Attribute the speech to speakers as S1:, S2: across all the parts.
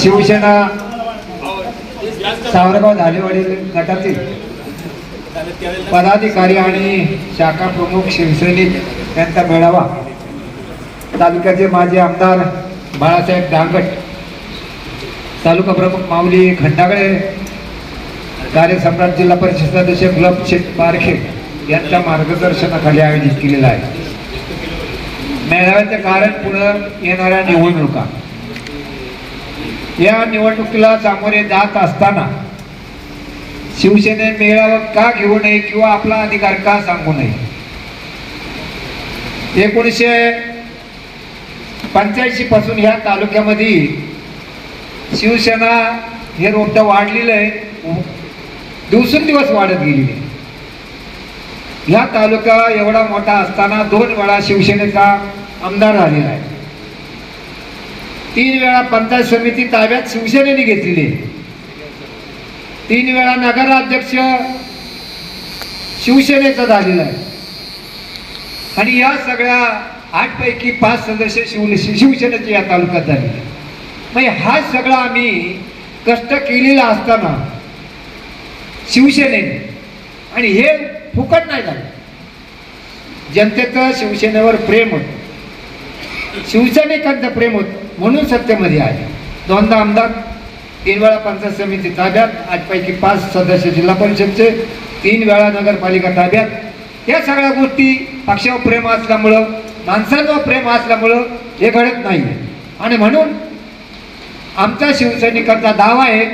S1: शिवसेना सावरगाव झालेवाडी गटातील पदाधिकारी आणि शाखा प्रमुख शिवसैनिक यांचा मेळावा. तालुक्याचे माजी आमदार बाळासाहेब डांगट तालुका प्रमुख माऊली खंडागळे कार्यसम्राट जिल्हा परिषद सदस्य गुलाब शेख पारखे यांच्या मार्गदर्शनाखाली आयोजित केलेला आहे. मेळाव्याचे कारण पुढं येणाऱ्या निवडणुका. या निवडणुकीला सामोरे जात असताना शिवसेने मेळावा का घेऊ नये किंवा आपला अधिकार का सांगू नये? एकोणीसशे पंच्याऐंशी पासून ह्या तालुक्यामध्ये शिवसेना हे रोपटं वाढलेलं आहे. दिवसेंदिवस वाढत गेलेली आहे. ह्या तालुका एवढा मोठा असताना दोन वेळा शिवसेनेचा आमदार झालेला आहे. तीन वेळा पंचायत समिती ताब्यात शिवसेनेने घेतलेली आहे. तीन वेळा नगराध्यक्ष शिवसेनेचा झालेला आहे. आणि या सगळ्या आठ पैकी पाच सदस्य शिव शिवसेनेचे या तालुक्यात झालेले म्हणजे हा सगळा आम्ही कष्ट केलेला असताना शिवसेनेने आणि हे फुकट नाही झालं. जनतेचं शिवसेनेवर प्रेम होतं. शिवसेनेकांचं प्रेम होतं. म्हणून सत्तेमध्ये आहे दोनदा आमदार तीन वेळा पंचायत समिती ताब्यात आजपैकी पाच सदस्य जिल्हा परिषदचे तीन वेळा नगरपालिका ताब्यात. या सगळ्या गोष्टी पक्षावर प्रेम असल्यामुळं माणसांवर प्रेम असल्यामुळं हे घडत नाही. आणि म्हणून आमचा शिवसैनिकांचा दावा आहे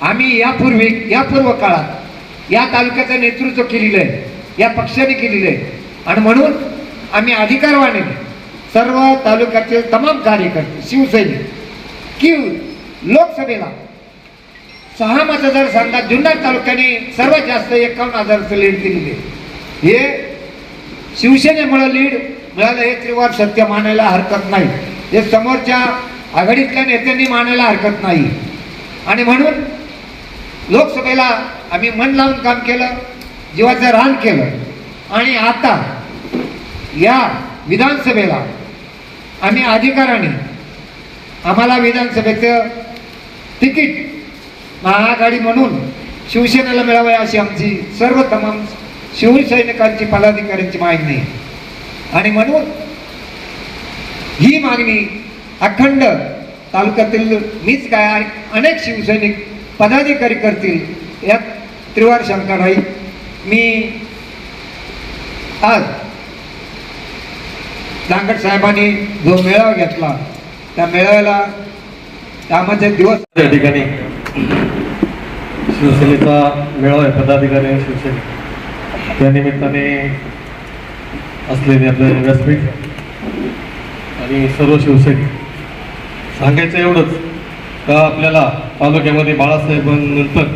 S1: आम्ही यापूर्वी या पूर्व काळात या तालुक्याचं नेतृत्व केलेलं आहे या पक्षाने केलेलं आहे. आणि म्हणून आम्ही अधिकारवाने सर्व तालुक्याचे तमाम कार्यकर्ते शिवसैनिक की लोकसभेला सहा मतदारसंघात जुन्नर तालुक्याने सर्वात जास्त एकावन्न हजारचं लीड दिलेली आहे. हे शिवसेनेमुळे लीड मिळालं हे त्रिवार सत्य मानायला हरकत नाही. हे समोरच्या आघाडीतल्या नेत्यांनी मानायला हरकत नाही. आणि म्हणून लोकसभेला आम्ही मन लावून काम केलं जीवाचं रान केलं. आणि आता या विधानसभेला आम्ही अधिकाराने आम्हाला विधानसभेचं तिकीट महाआघाडी म्हणून शिवसेनेला मिळावं अशी आमची सर्व तमाम शिवसैनिकांची पदाधिकाऱ्यांची मागणी. आणि म्हणून ही मागणी अखंड तालुक्यातील मीच काय अनेक शिवसैनिक पदाधिकारी करतील यात त्रिवार शंका नाही मी आज दांगट साहेबांनी जो मेळावा घेतला त्या मेळाव्याला त्यामध्ये दिवस
S2: त्या ठिकाणी शिवसेनेचा मेळावा आहे पदाधिकारी शिवसेने. त्या निमित्ताने असलेले आपले व्यासपीठ आणि सर्व शिवसैनिक सांगायचं एवढंच का आपल्याला तालुक्यामध्ये बाळासाहेबांनंतर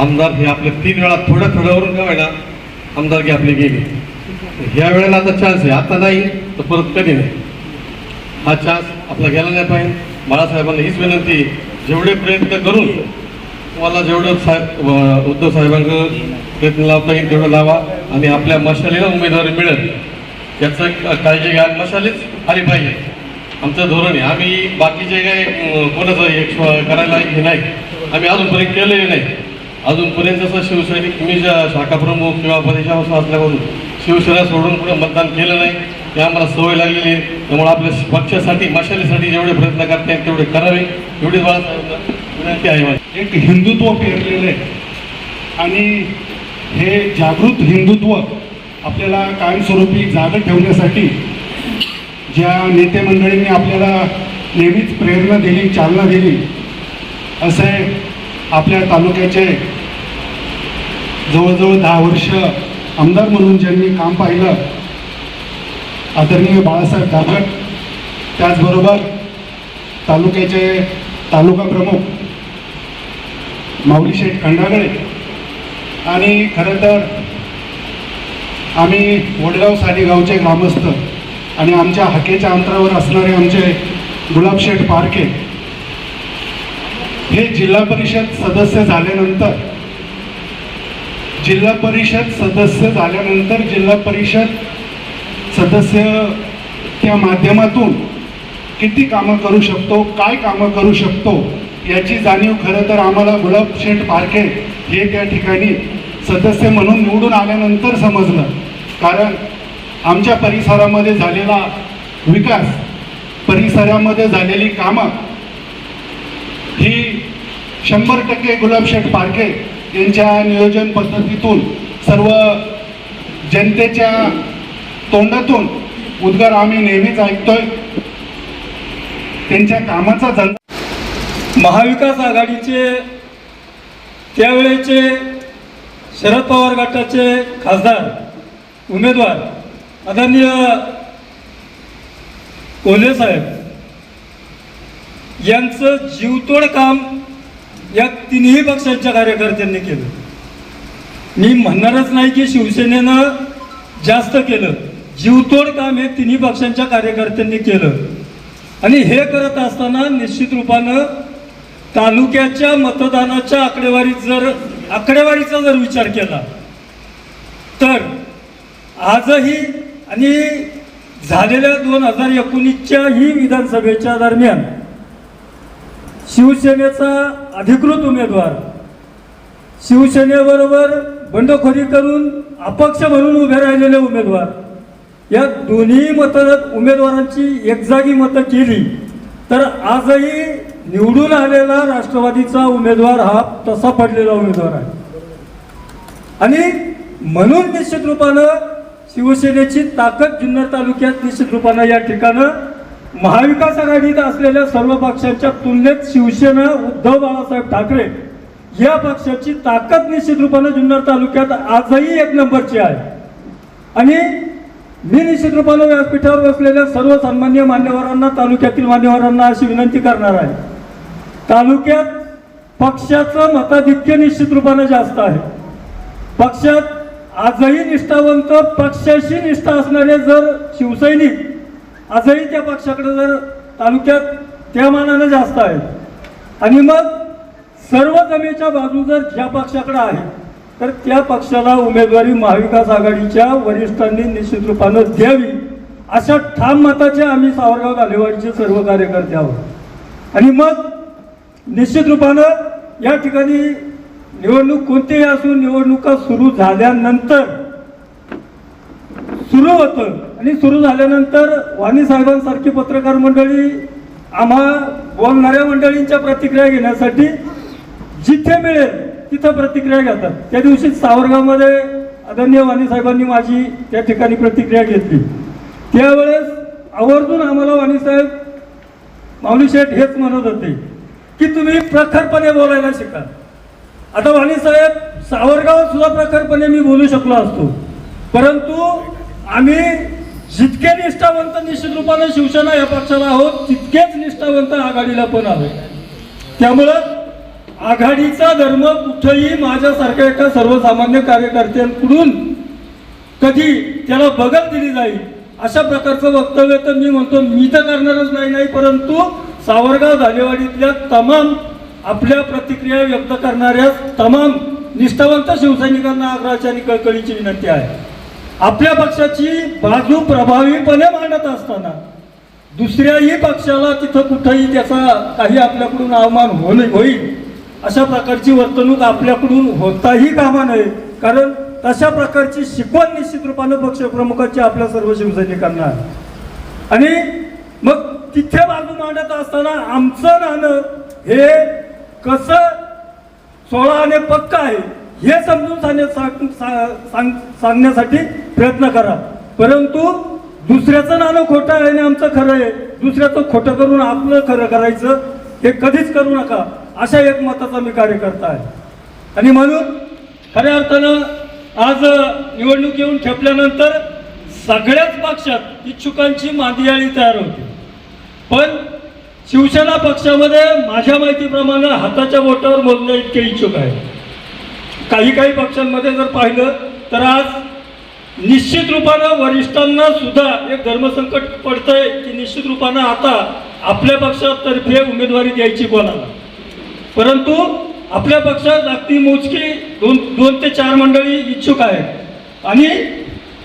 S2: आमदार हे आपले तीन वेळा थोड्या थोड्यावरून का होईना आमदारकी आपली गेली. ह्या वेळेला आता चान्स आहे. आता नाही तर परत कधी नाही. हा चान्स आपला गेला नाही पाहिजे. बाळासाहेबांना हीच विनंती जेवढे प्रयत्न करून तुम्हाला जेवढं साहेब उद्धव साहेबांकडं प्रयत्न लावता येईल तेवढं लावा. आणि आपल्या मशालीला उमेदवारी मिळेल. याचं काळजी घ्या. मशालीच आली पाहिजे. आमचं धोरण आहे. आम्ही बाकीचे काही कोणाचं एक करायला हे नाही. आम्ही अजूनपर्यंत केलेले नाही. अजूनपर्यंत जसं शिवसैनिक मी ज्या शाखाप्रमुख किंवा प्रदेशापासून असल्यापासून शिवसेना सोडून पुढे मतदान केलं नाही. ते आम्हाला सवय लागलेली आहे. त्यामुळे आपल्या पक्षासाठी मशालीसाठी जेवढे प्रयत्न करता येईल तेवढे करावे. एवढीच बाळासाहेबांना विनंती आहे माझी.
S3: एक हिंदुत्व पेरलेलं आहे. आणि हे जागृत हिंदुत्व आपल्याला कायमस्वरूपी जागं ठेवण्यासाठी ज्या नेते मंडळींनी आपल्याला नेहमीच प्रेरणा दिली चालना दिली असे आपल्या तालुक्याचे जवळजवळ दहा वर्ष आमदार म्हणून ज्यांनी काम पाहिलं आदरणीय बाळासाहेब दाभट त्याचबरोबर तालुक्याचे तालुका प्रमुख माऊली शेठ खंडागळे आणि खरं तर आम्ही वडगाव साडी गावचे ग्रामस्थ आणि आमच्या हाकेच्या अंतरावर असणारे आमचे गुलाबशेठ पारखे हे जिल्हा परिषद सदस्य झाल्यानंतर जिल्हा परिषद सदस्य झाल्यानंतर जिल्हा परिषद सदस्य त्या माध्यमातून किती कामं करू शकतो काय कामं करू शकतो याची जाणीव खरं तर आम्हाला गुलाबशेठ पारखे हे त्या ठिकाणी सदस्य म्हणून निवडून आल्यानंतर समजलं. कारण आमच्या परिसरामध्ये झालेला विकास परिसरामध्ये झालेली कामं ही शंभर टक्के गुलाबशेठ पारखे यांच्या नियोजन पद्धतीतून सर्व जनतेच्या तोंडातून उद्गार आम्ही नेहमीच ऐकतोय. त्यांच्या कामाचा धंदा
S4: महाविकास आघाडीचे त्यावेळेचे शरद पवार गटाचे खासदार उमेदवार आदरणीय कोल्हे साहेब यांचं जीवतोड काम या तिन्ही पक्षांच्या कार्यकर्त्यांनी केलं. मी म्हणणारच नाही की शिवसेनेनं जास्त केलं. जीवतोड काम हे तिन्ही पक्षांच्या कार्यकर्त्यांनी केलं. आणि हे करत असताना निश्चित रूपानं तालुक्याच्या मतदानाच्या आकडेवारीत जर आकडेवारीचा जर विचार केला तर आजही आणि झालेल्या दोन हजार एकोणीसच्याही विधानसभेच्या दरम्यान शिवसेनेचा अधिकृत उमेदवार. शिवसेनेबरोबर बंडखोरी करून अपक्ष म्हणून उभे राहिलेले उमेदवार. या दोन्ही मत उमेदवारांची एकजागी मतं केली तर आजही निवडून आलेला राष्ट्रवादीचा उमेदवार हा तसा पडलेला उमेदवार आहे. आणि म्हणून निश्चित रूपानं शिवसेनेची ताकद जुन्नर तालुक्यात निश्चित रूपानं या ठिकाणं महाविकास आघाडीत असलेल्या सर्व पक्षांच्या तुलनेत शिवसेना उद्धव बाळासाहेब ठाकरे या पक्षाची ताकद निश्चित रूपानं जुन्नर तालुक्यात आजही एक नंबरची आहे. आणि मी निश्चित रूपानं व्यासपीठावर बसलेल्या सर्व सन्मान्य मान्यवरांना तालुक्यातील मान्यवरांना अशी विनंती करणार आहे. तालुक्यात पक्षाचं मताधिक्य निश्चित रूपानं जास्त आहे. पक्षात आजही निष्ठावंत पक्षाशी निष्ठा असणारे जर शिवसैनिक आजही त्या पक्षाकडे जर तालुक्यात त्या मानानं जास्त आहेत. आणि मग सर्व जमेच्या बाजू जर ज्या पक्षाकडे आहे तर त्या पक्षाला उमेदवारी महाविकास आघाडीच्या वरिष्ठांनी निश्चित रूपानं द्यावी अशा ठाम मताचे आम्ही सावरगाव गालेवाडीचे सर्व कार्यकर्ते आहोत. आणि मग निश्चित रूपानं या ठिकाणी निवडणूक कोणतीही असून निवडणुका सुरू झाल्यानंतर सुरू होतं. आणि सुरू झाल्यानंतर वाणी साहेबांसारखी पत्रकार मंडळी आम्हा बोलणाऱ्या मंडळींच्या प्रतिक्रिया घेण्यासाठी जिथे मिळेल तिथं प्रतिक्रिया घेतात. त्या दिवशी सावरगावमध्ये आदरणीय वाणी साहेबांनी माझी त्या ठिकाणी प्रतिक्रिया घेतली. त्यावेळेस आवर्जून आम्हाला वाणी साहेब माऊली शेठ हेच म्हणत होते की तुम्ही प्रखरपणे बोलायला शिका. आता वाणी साहेब सावरगाव सुद्धा प्रखरपणे मी बोलू शकलो असतो. परंतु आम्ही जितके निष्ठावंत निश्चित रूपाने शिवसेना या पक्षाला आहोत तितकेच निष्ठावंत आघाडीला पण आहोत. त्यामुळं आघाडीचा धर्म कुठंही माझ्यासारख्या एका सर्वसामान्य कार्यकर्त्यांकडून कधी त्याला बगल दिली जाईल अशा प्रकारचं वक्तव्य तर मी म्हणतो मी तर करणारच नाही नाही परंतु सावरगाव धालेवाडीतल्या तमाम आपल्या प्रतिक्रिया व्यक्त करणाऱ्या तमाम निष्ठावंत शिवसैनिकांना आग्रहाची आणि कळकळीची विनंती आहे. आपल्या पक्षाची बाजू प्रभावीपणे मांडत असताना दुसऱ्याही पक्षाला तिथं कुठंही त्याचा काही आपल्याकडून अवमान होणे होईल अशा प्रकारची वर्तणूक आपल्याकडून होताही कामा नये. कारण तशा प्रकारची शिकवण निश्चित रूपानं पक्षप्रमुखाची आपल्या सर्व शिवसैनिकांना आहे. आणि मग तिथे बाजू मांडत असताना आमचं नाणं हे कसं सोळा आणि पक्क आहे हे समजून सांगण्या- सांग- सांग- सांगण्यासाठी प्रयत्न करा. परंतु दुसऱ्याचं नाणं खोटं आहे आणि आमचं खरं आहे. दुसऱ्याचं खोटं करून आपलं खरं करायचं हे कधीच करू नका. अशा एक मताचा मी कार्यकर्ता आहे. आणि म्हणून खऱ्या अर्थानं आज निवडणूक येऊन ठेपल्यानंतर सगळ्याच पक्षात इच्छुकांची मांदियाळी तयार होती. पण शिवसेना पक्षामध्ये माझ्या माहितीप्रमाणे हाताच्या बोटावर मोजण्या इतके इच्छुक आहे. काही काही पक्षांमध्ये जर पाहिलं तर आज निश्चित रूपानं वरिष्ठांना सुद्धा एक धर्मसंकट पडतंय की निश्चित रूपानं आता आपल्या पक्षातर्फे उमेदवारी द्यायची कोणाला? परंतु आपल्या पक्षात अगदी मोजकी दोन दोन ते चार मंडळी इच्छुक आहेत. आणि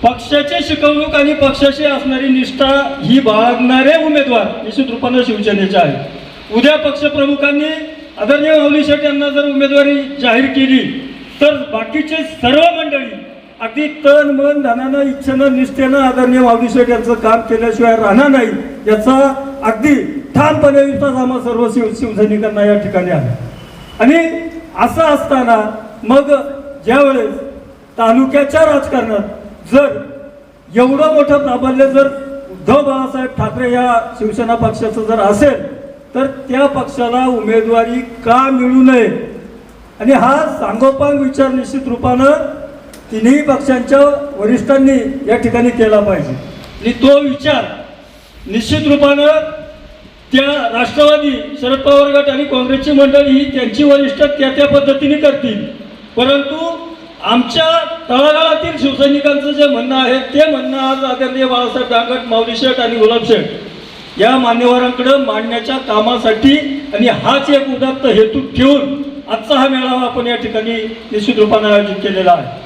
S4: पक्षाची शिकवणूक आणि पक्षाशी असणारी निष्ठा ही बाळगणारे उमेदवार निश्चित रूपानं शिवसेनेचे आहेत. उद्या पक्षप्रमुखांनी आदरणीय माऊली शेठ यांना जर उमेदवारी जाहीर केली तर बाकीचे सर्व मंडळी अगदी तन मन धनानं इच्छेनं निष्ठेनं आदरणीय माऊली यांचं काम केल्याशिवाय राहणार नाही याचा अगदी ठामपणे विश्वास आम्हा सर्व शिव शिवसैनिकांना या ठिकाणी आहे. आणि असं असताना मग ज्यावेळेस तालुक्याच्या राजकारणात जर एवढं मोठं प्राबल्य जर उद्धव बाळासाहेब ठाकरे या शिवसेना पक्षाचं जर असेल तर त्या पक्षाला उमेदवारी का मिळू नये? आणि हा सांगोपांग विचार निश्चित रूपानं तिन्ही पक्षांच्या वरिष्ठांनी या ठिकाणी केला पाहिजे. आणि तो विचार निश्चित रूपानं त्या राष्ट्रवादी शरद पवार गट आणि काँग्रेसची मंडळी ही त्यांची वरिष्ठ त्या त्या पद्धतीने करतील. परंतु आमच्या तळागाळातील शिवसैनिकांचं जे म्हणणं आहे ते म्हणणं आज आदरणीय बाळासाहेब दांगट माऊली शेठ आणि गुलाब शेठ या मान्यवरांकडे मांडण्याच्या कामासाठी आणि हाच एक उदात्त हेतू ठेवून आजचा हा मेळावा आपण या ठिकाणी निश्चित रूपाने आयोजित केलेला आहे.